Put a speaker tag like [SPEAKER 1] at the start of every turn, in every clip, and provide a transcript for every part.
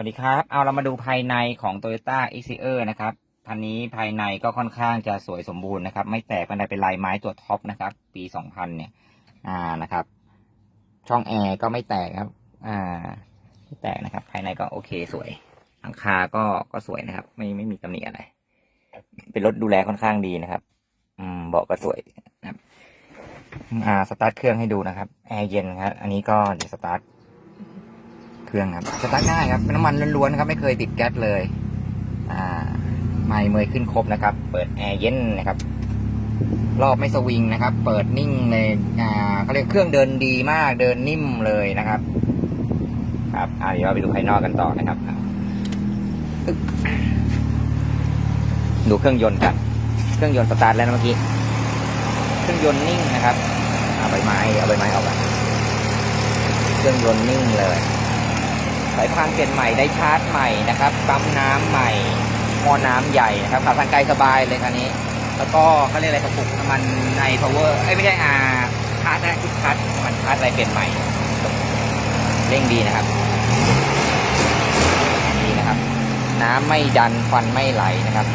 [SPEAKER 1] วัสดีครับ เอาเรามาดูภายในของ Toyota e x i e r นะครับคันนี้ภายในก็ค่อนข้างจะสวยสมบูรณ์นะครับ ไม่แตกภายในเป็นลายไม้ตัวท็อปนะครับ ปี 2000 เนี่ย อ่านะครับ ช่องแอร์ก็ไม่แตกครับ อ่าไม่แตกนะครับ ภายในก็โอเคสวยหลังคาก็ก็สวยนะครับ ไม่ไม่มีตำหนิอะไร เป็นรถดูแลค่อนข้างดีนะครับ อืมเบาะก็สวยนะครับ อ่าสตาร์ทเครื่องให้ดูนะครับแอร์เย็นครับ อันนี้ก็เดี๋ยวสตาร์ท เครื่องครับสตาร์ทง่ายครับเป็นน้ำมันล้วนๆครับไม่เคยติดแก๊สเลย อ่าไม่เมยขึ้นครบนะครับ เปิดแอร์เย็นนะครับ รอบไม่สวิงนะครับ เปิดนิ่งเลยอ่าเขาเรียกเครื่องเดินดีมากเดินนิ่มเลยนะครับ ครับอ่าเดี๋ยวเราไปดูภายนอกกันต่อนะครับ ดูเครื่องยนต์กัน เครื่องยนต์สตาร์ทแล้วนะเมื่อกี้เครื่องยนต์นิ่งนะครับเอาใบไม้เอาใบไม้ออกไปเครื่องยนต์นิ่งเลยายพานเปลี่ยนใหม่ได้ชาร์จใหม่นะครับปั๊มน้ำใหม่หม้อน้ำใหญ่นะครับขับทางไกลสบายเลยคันนี้ แล้วก็เขาเรียกอะไรกระปุกน้ำมันใน power เอ้ยไม่ใช่อาชาร์จนะชุดชาร์จมันชาร์จอะไรเปลี่ยนใหม่ เร่งดีนะครับดีนะครับ น้ำไม่ดันควันไม่ไหลนะครับ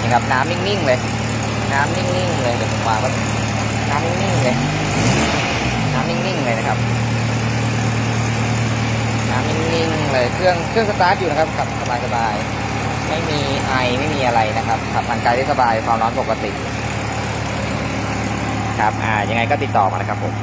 [SPEAKER 1] นี่ครับน้ำนิ่งๆเลย น้ำนิ่งๆเลยเดี๋ยวผมวางไว้น้ำนิ่งๆเลย น้ำนิ่งๆเลยนะครับ น้ำนิ่งๆ เลยเครื่องเครื่องสตาร์ทอยู่นะครับขับสบายสบายไม่มีไอไม่มีอะไรนะครับขับทางไกลได้สบายความร้อนปกติ ครับอ่ายังไงก็ติดต่อมานะครับผม